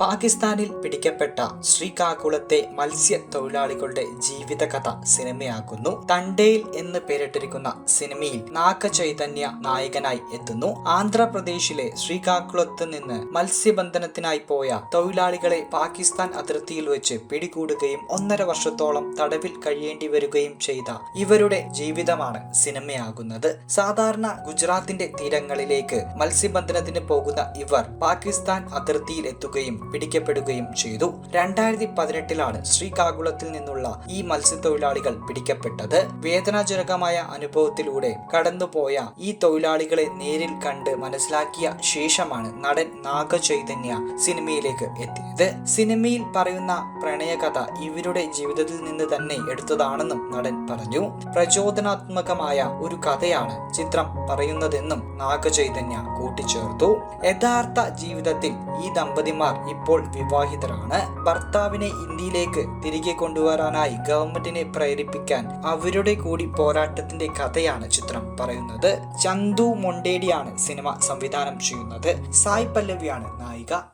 പാകിസ്ഥാനിൽ പിടിക്കപ്പെട്ട ശ്രീകാകുളത്തെ മത്സ്യ തൊഴിലാളികളുടെ ജീവിതകഥ സിനിമയാക്കുന്നു തണ്ടേൽ എന്ന് പേരിട്ടിരിക്കുന്ന സിനിമയിൽ നാഗ ചൈതന്യ നായകനായി എത്തുന്നു. ആന്ധ്രാപ്രദേശിലെ ശ്രീകാകുളത്ത് നിന്ന് മത്സ്യബന്ധനത്തിനായി പോയ തൊഴിലാളികളെ പാകിസ്ഥാൻ അതിർത്തിയിൽ വെച്ച് പിടികൂടുകയും ഒന്നര വർഷത്തോളം തടവിൽ കഴിയേണ്ടി വരികയും ചെയ്ത ഇവരുടെ ജീവിതമാണ് സിനിമയാകുന്നത്. സാധാരണ ഗുജറാത്തിന്റെ തീരങ്ങളിലേക്ക് മത്സ്യബന്ധനത്തിന് പോകുന്ന ഇവർ പാകിസ്ഥാൻ അതിർത്തിയിൽ എത്തുകയും പിടിക്കപ്പെടുകയും ചെയ്തു. രണ്ടായിരത്തി പതിനെട്ടിലാണ് ശ്രീകാകുളത്തിൽ നിന്നുള്ള ഈ മത്സ്യത്തൊഴിലാളികൾ പിടിക്കപ്പെട്ടത്. വേദനാജനകമായ അനുഭവത്തിലൂടെ കടന്നുപോയ ഈ തൊഴിലാളികളെ നേരിൽ കണ്ട് മനസ്സിലാക്കിയ ശേഷമാണ് നടൻ നാഗചൈതന്യ സിനിമയിലേക്ക് എത്തിയത്. സിനിമയിൽ പറയുന്ന പ്രണയകഥ ഇവരുടെ ജീവിതത്തിൽ നിന്ന് തന്നെ എടുത്തതാണെന്നും നടൻ പറഞ്ഞു. പ്രചോദനാത്മകമായ ഒരു കഥയാണ് ചിത്രം പറയുന്നതെന്നും നാഗചൈതന്യ കൂട്ടിച്ചേർത്തു. യഥാർത്ഥ ജീവിതത്തിൽ ഈ ദമ്പതിമാർ ഇപ്പോൾ വിവാഹിതരാണ്. ഭർത്താവിനെ ഇന്ത്യയിലേക്ക് തിരികെ കൊണ്ടുവരാനായി ഗവൺമെന്റിനെ പ്രേരിപ്പിക്കാൻ അവരുടെ കൂടി പോരാട്ടത്തിന്റെ കഥയാണ് ചിത്രം പറയുന്നത്. ചന്തു മൊണ്ടേടിയാണ് സിനിമ സംവിധാനം ചെയ്യുന്നത്. സായ് പല്ലവിയാണ് നായിക.